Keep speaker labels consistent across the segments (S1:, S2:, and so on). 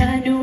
S1: I of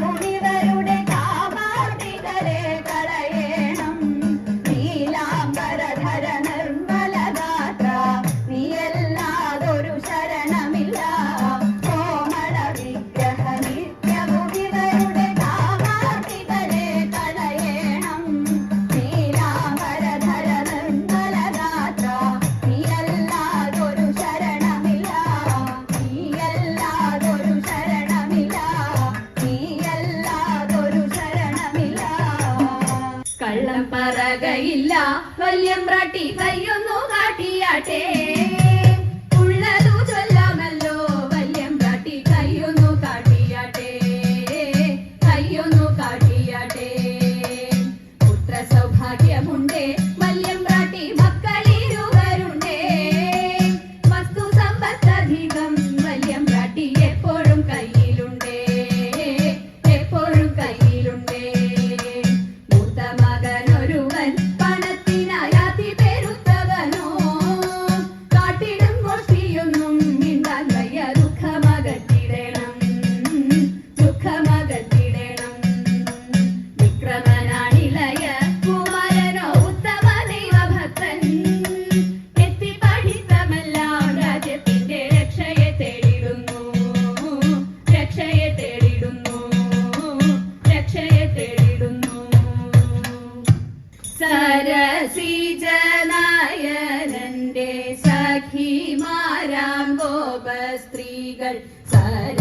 S1: comida. കള്ളം പറകയില്ല വല്യം പ്രാട്ടി കയ്യൊന്നു കാട്ടിയാട്ടെ. സ്ത്രീകൾ സര